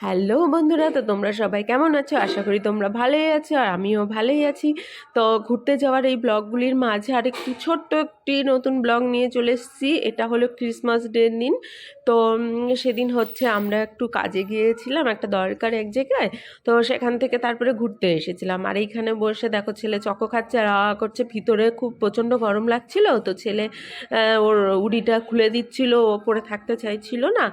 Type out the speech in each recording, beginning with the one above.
Hello বন্ধুরা, তো তোমরা সবাই কেমন আছো? আশা করি তোমরা ভালোই আছো আর আমিও ভালোই আছি। তো ঘুরতে যাওয়ার এই ব্লগগুলির মাঝে আর একটি ছোট্ট একটি নতুন ব্লগ নিয়ে চলে এসেছি। এটা হলো ক্রিসমাস ডের দিন। তো সেদিন হচ্ছে আমরা একটু কাজে গিয়েছিলাম একটা দরকার এক জায়গায়। তো সেখান থেকে তারপরে ঘুরতে এসেছিলাম। আর এইখানে বসে দেখো ছেলে চকো খাচ্ছে আর আ করছে। ভিতরে খুব প্রচণ্ড গরম লাগছিল, তো ছেলে ওর উড়িটা খুলে দিচ্ছিল, ও পরে থাকতে চাইছিল না।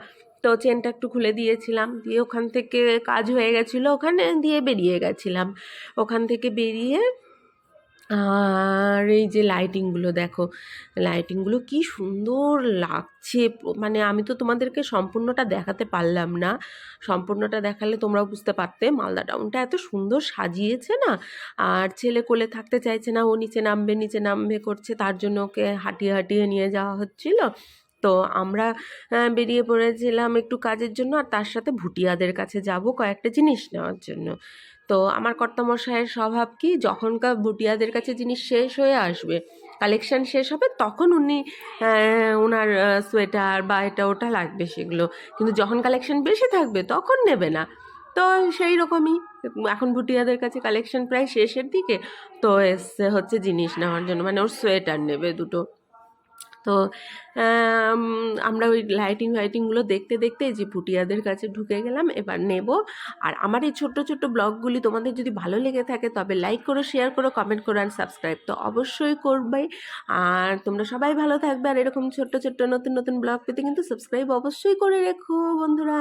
তো চেনটা একটু খুলে দিয়েছিলাম। দিয়ে ওখান থেকে কাজ হয়ে গেছিল, ওখানে দিয়ে বেরিয়ে গেছিলাম। ওখান থেকে বেরিয়ে, আর এই যে লাইটিংগুলো দেখো লাইটিংগুলো কি সুন্দর লাগছে। মানে আমি তো তোমাদেরকে সম্পূর্ণটা দেখাতে পারলাম না। সম্পূর্ণটা দেখালে তোমরাও বুঝতে পারতে, মালদা টাউনটা এত সুন্দর সাজিয়েছে না? আর ছেলে কোলে থাকতে চাইছে না, ও নিচে নামবে নিচে নামবে করছে, তার জন্য ওকে হাঁটিয়ে হাঁটিয়ে নিয়ে যাওয়া হচ্ছিল। তো আমরা বেরিয়ে পড়েছিলাম একটু কাজের জন্য আর তার সাথে ভুটিয়াদের কাছে যাব কয়েকটা জিনিস নেওয়ার জন্য। তো আমার কর্তামশাইয়ের স্বভাব কি? যখনকার ভুটিয়াদের কাছে জিনিস শেষ হয়ে আসবে, কালেকশন শেষ হবে, তখন উনি ওনার সোয়েটার বা এটা ওটা লাগবে সেগুলো। কিন্তু যখন কালেকশন বেশি থাকবে, তখন নেবে না। তো সেই রকমই এখন ভুটিয়াদের কাছে কালেকশন প্রায় শেষের দিকে, তো এসছে হচ্ছে জিনিস নেওয়ার জন্য। মানে ওর সোয়েটার নেবে দুটো। তো আমরা ওই লাইটিং ফাইটিংগুলো দেখতে দেখতে যে ভুটিয়াদের কাছে ঢুকে গেলাম, এবার নেব। আর আমার এই ছোট্ট ছোট্ট ব্লগগুলি তোমাদের যদি ভালো লেগে থাকে, তবে লাইক করো শেয়ার করো কমেন্ট করো আর সাবস্ক্রাইব তো অবশ্যই করবে। আর তোমরা সবাই ভালো থাকবে, আর এরকম ছোট্ট ছোট্ট নতুন নতুন ব্লগ পেতে কিন্তু সাবস্ক্রাইব অবশ্যই করে রেখো বন্ধুরা।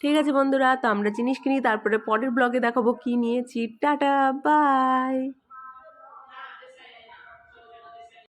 ঠিক আছে বন্ধুরা, তো আমরা জিনিস কিনি তারপরে পরের ব্লগে দেখাবো কি নিয়েছি। Tata bye